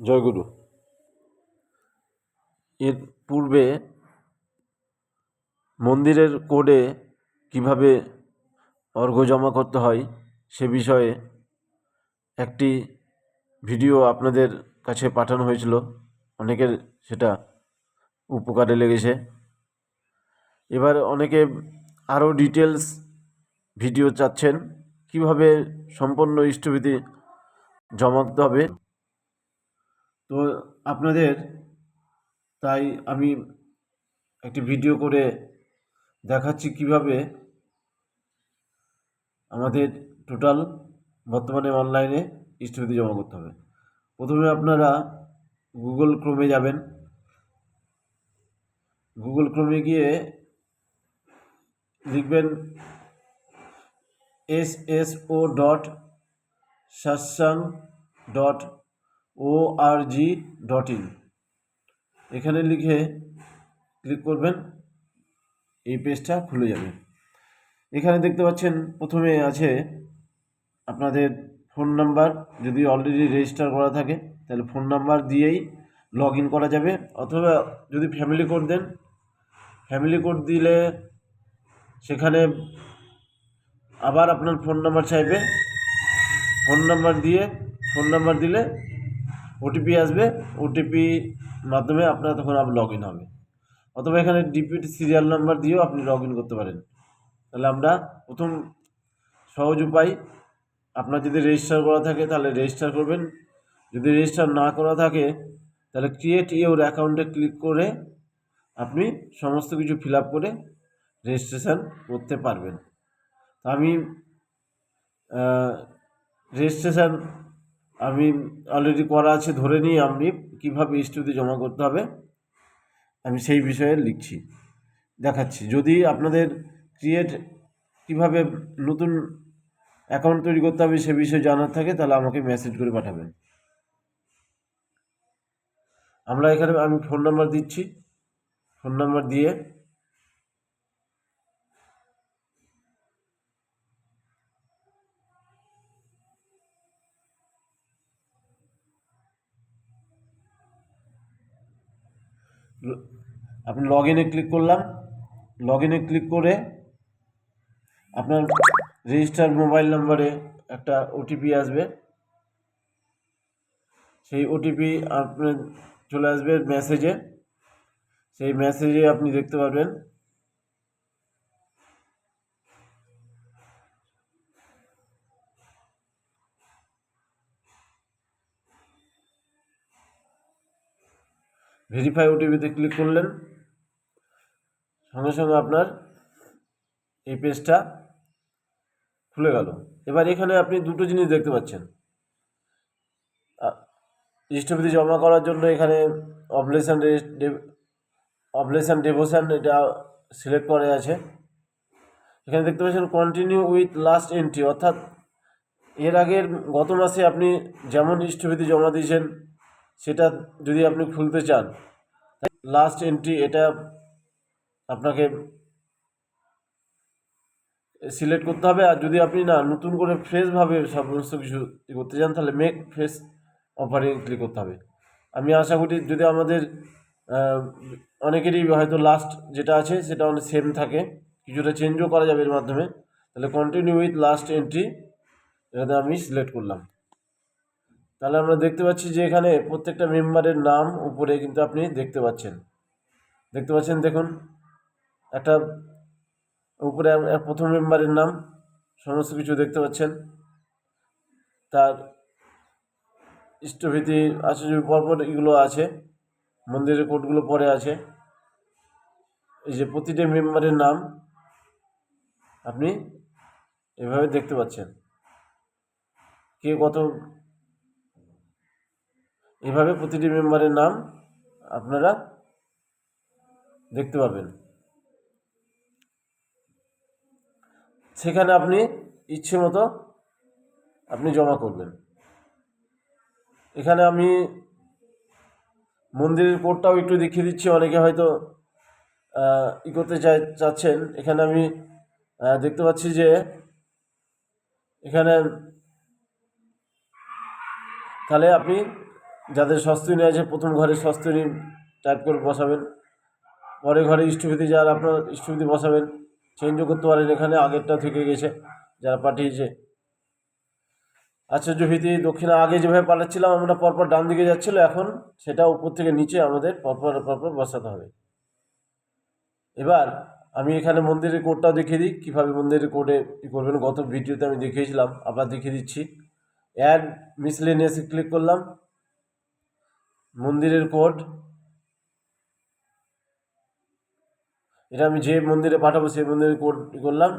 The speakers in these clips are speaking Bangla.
জয়গুরু। এর পূর্বে মন্দিরের কোডে কীভাবে অর্ঘ্য জমা করতে হয় সে বিষয়ে একটি ভিডিও আপনাদের কাছে পাঠানো হয়েছিল। অনেকের সেটা উপকারে লেগেছে। এবার অনেকে আরও ডিটেলস ভিডিও চাচ্ছেন, কীভাবে সম্পূর্ণ ইষ্টবিধি জমা দিতে হবে তো আপনাদের, তাই আমি একটি ভিডিও করে দেখাচ্ছি কীভাবে আমাদের টোটাল বর্তমানে অনলাইনে ইষ্টবিধি জমা করতে হবে। প্রথমে আপনারা গুগল ক্রোমে যাবেন। গুগল ক্রোমে গিয়ে লিখবেন S S O dot Shashank dot O R G dot in এখানে লিখে ক্লিক করবেন, এই পেজটা খুলে যাবে। এখানে দেখতে পাচ্ছেন, প্রথমে আছে আপনাদের ফোন নাম্বার যদি অলরেডি রেজিস্টার করা থাকে, তাহলে ফোন নাম্বার দিয়েই লগ ইন করা যাবে। অথবা যদি ফ্যামিলি কোড দেন ফ্যামিলি কোড দিলে সেখানে আবার আপনার ফোন নাম্বার চাইবে। ফোন নাম্বার দিয়ে ফোন নাম্বার দিলে ওটিপি আসবে ওটিপি মাধ্যমে আপনার তখন আবার লগ ইন হবে। অথবা এখানে ডিপিটি সিরিয়াল নাম্বার দিয়েও আপনি লগ ইন করতে পারেন। তাহলে আমরা প্রথম সহজ উপায়, আপনার যদি রেজিস্টার করা থাকে তাহলে রেজিস্টার করবেন। যদি রেজিস্টার না করা থাকে, তাহলে ক্রিয়েট ইউর অ্যাকাউন্টে ক্লিক করে আপনি সমস্ত কিছু ফিল আপ করে রেজিস্ট্রেশন করতে পারবেন। তা আমি রেজিস্ট্রেশন আমি অলরেডি করা আছে, ধরে নিয়ে আপনি কীভাবে স্টুডি জমা করতে হবে, আমি সেই বিষয়ে লিখছি, দেখাচ্ছি। যদি আপনাদের ক্রিয়েট কীভাবে নতুন অ্যাকাউন্ট তৈরি করতে হবে সে বিষয়ে জানার থাকে, তাহলে আমাকে মেসেজ করে পাঠাবেন। আমরা এখানে, আমি ফোন নাম্বার দিচ্ছি ফোন নাম্বার দিয়ে আপনি লগ ইনে ক্লিক করলাম। লগ ইনে ক্লিক করে আপনার রেজিস্টার মোবাইল নাম্বারে একটা ওটিপি আসবে। সেই ওটিপি আপনার চলে আসবে মেসেজে সেই মেসেজে আপনি দেখতে পারবেন। ভেরিফাই ওটিপিতে ক্লিক করলেন। সঙ্গে সঙ্গে আপনার এই পেজটা খুলে গেল। এবার এখানে আপনি দুটো জিনিস দেখতে পাচ্ছেন। ইষ্টবিধি জমা করার জন্য এখানে অবলেশন অবলেশন, ডেভোশন এটা সিলেক্ট করে আছে। এখানে দেখতে পাচ্ছেন কন্টিনিউ উইথ লাস্ট এন্ট্রি অর্থাৎ এর আগের গত মাসে আপনি যেমন ইষ্টবিধি জমা দিয়েছেন, সেটা যদি আপনি খুলতে চান লাস্ট এন্ট্রি এটা আপনাকে সিলেক্ট করতে হবে। আর যদি আপনি না নতুন করে ফ্রেশভাবে সমস্ত কিছু করতে চান, তাহলে মেক ফ্রেশ অফারে ক্লিক করতে হবে। আমি আশা করি যদি আমাদের অনেকেরই হয়তো লাস্ট যেটা আছে, সেটা অনেক সেম থাকে। কিছুটা চেঞ্জও করা যাবে এর মাধ্যমে। তাহলে কন্টিনিউ উইথ লাস্ট এন্ট্রি এটাতে আমি সিলেক্ট করলাম। তাহলে আমরা দেখতে পাচ্ছি যে এখানে প্রত্যেকটা মেম্বারের নাম উপরে কিন্তু আপনি দেখতে পাচ্ছেন। দেখতে পাচ্ছেন, দেখুন। একটা উপরে প্রথম মেম্বারের নাম, সমস্ত কিছু দেখতে পাচ্ছেন। তার ইষ্টভীতি আচার্য পরপর এগুলো আছে, মন্দিরের কোডগুলো পরে আছে। এই যে প্রতিটি মেম্বারের নাম আপনি এভাবে দেখতে পাচ্ছেন। কে কত এভাবে প্রতিটি মেম্বারের নাম আপনারা দেখতে পাবেন। সেখানে আপনি ইচ্ছে মতো আপনি জমা করবেন। এখানে আমি মন্দিরের কোডটাও একটু দেখিয়ে দিচ্ছি। অনেকে হয়তো ই করতে চাই, চাচ্ছেন। এখানে আমি দেখতে পাচ্ছি যে এখানে তাহলে আপনি যাদের সস্তনী আছে, প্রথম ঘরে সস্তনী টাইপ করে বসাবেন। পরে ঘরে ইষ্টপতি যারা আপনার ইষ্টপতি বসাবেন। চেঞ্জও করতে পারেন এখানে আগেরটা থেকে গেছে, যারা পাঠিয়েছে। আশ্চর্য ভীতি দক্ষিণা আগে যেভাবে পাঠাচ্ছিলাম আমরা পরপর ডান দিকে যাচ্ছিল, এখন সেটা উপর থেকে নিচে আমাদের পরপর পরপর বসাতে হবে। এবার আমি এখানে মন্দিরের কোডটাও দেখিয়ে দিই, কীভাবে মন্দিরের কোডে কী করবেন, গত ভিডিওতে আমি দেখিয়েছিলাম, আবার দেখিয়ে দিচ্ছি। অ্যাড মিসলেনিয়াসে ক্লিক করলাম। মন্দিরের কোড এটা আমি যে মন্দিরে পাঠাবো সেই মন্দিরে করলাম।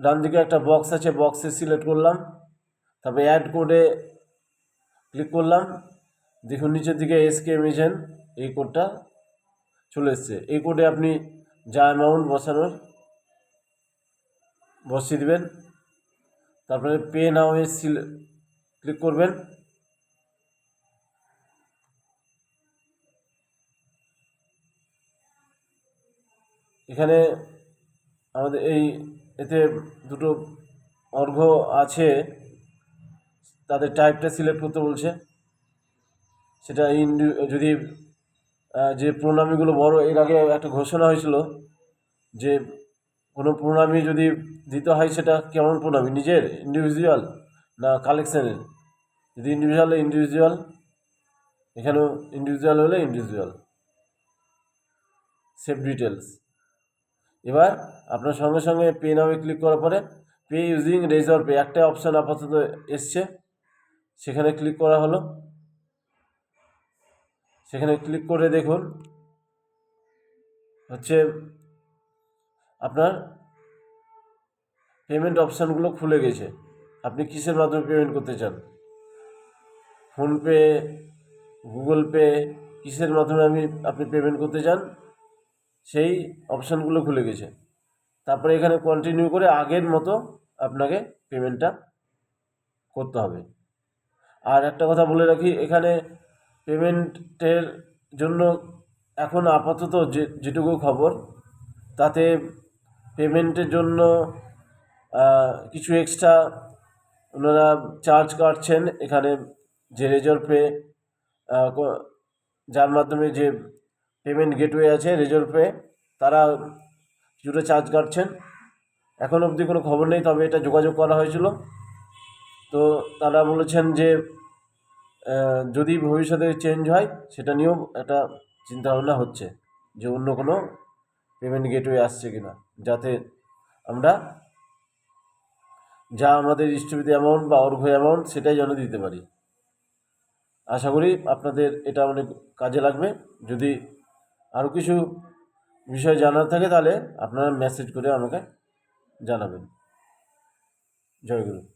ডান দিকে একটা বক্স আছে বক্সে সিলেক্ট করলাম। তারপরে অ্যাড কোডে ক্লিক করলাম। দেখুন নিচের দিকে এসকে এমিশন এই কোডটা চলে এসছে। এই কোডে আপনি যা অ্যামাউন্ট বসানোর, বসিয়ে দেবেন। তারপরে পে নাও এ ক্লিক করবেন। এখানে আমাদের এই এতে দুটো অর্ঘ আছে। তাদের টাইপটা সিলেক্ট করতে বলছে। সেটা ইন্ডি, যদি যে প্রণামীগুলো বড়, এর আগে একটা ঘোষণা হয়েছিল যে কোনো প্রণামী যদি দিতে হয়, সেটা কেমন প্রণামী? নিজের ইন্ডিভিজুয়াল না কালেকশানের যদি ইন্ডিভিজুয়াল ইন্ডিভিজুয়াল এখানেও ইন্ডিভিজুয়াল হলে ইন্ডিভিজুয়াল সেভ ডিটেলস এবার আপনার সঙ্গে সঙ্গে পে নামে ক্লিক করার পরে পে ইউজিং রেজার পে একটা অপশান আপাতত এসছে। সেখানে ক্লিক করা হলো। সেখানে ক্লিক করে দেখুন। হচ্ছে আপনার পেমেন্ট অপশানগুলো খুলে গেছে। আপনি কিসের মাধ্যমে পেমেন্ট করতে চান? ফোনপে গুগল পে কিসের মাধ্যমে আমি, আপনি পেমেন্ট করতে চান? সেই অপশানগুলো খুলে গেছে। তারপরে এখানে কন্টিনিউ করে আগের মতো আপনাকে পেমেন্টটা করতে হবে। আর একটা কথা বলে রাখি, এখানে পেমেন্টের জন্য এখন আপাতত যে, যেটুকু খবর, তাতে পেমেন্টের জন্য কিছু এক্সট্রা ওনারা চার্জ কাটছেন। এখানে যে রেজর পে যার মাধ্যমে যে পেমেন্ট গেটওয়ে আছে রেজর পে, তারা কিছুটা চার্জ কাটছেন। এখন অবধি কোনো খবর নেই, তবে এটা যোগাযোগ করা হয়েছিল। তো তারা বলেছেন যে যদি ভবিষ্যতে চেঞ্জ হয়, সেটা নিয়েও একটা চিন্তাভাবনা হচ্ছে যে অন্য কোনো পেমেন্ট গেটওয়ে আসছে কি না যাতে আমরা যা আমাদের ইষ্টবিধি অ্যামাউন্ট বা অর্ঘ অ্যামাউন্ট সেটাই যেন দিতে পারি। আশা করি আপনাদের এটা অনেক কাজে লাগবে। যদি আরও কিছু বিষয় জানার থাকে তাহলে আপনারা মেসেজ করে আমাকে জানাবেন। জয় গুরু।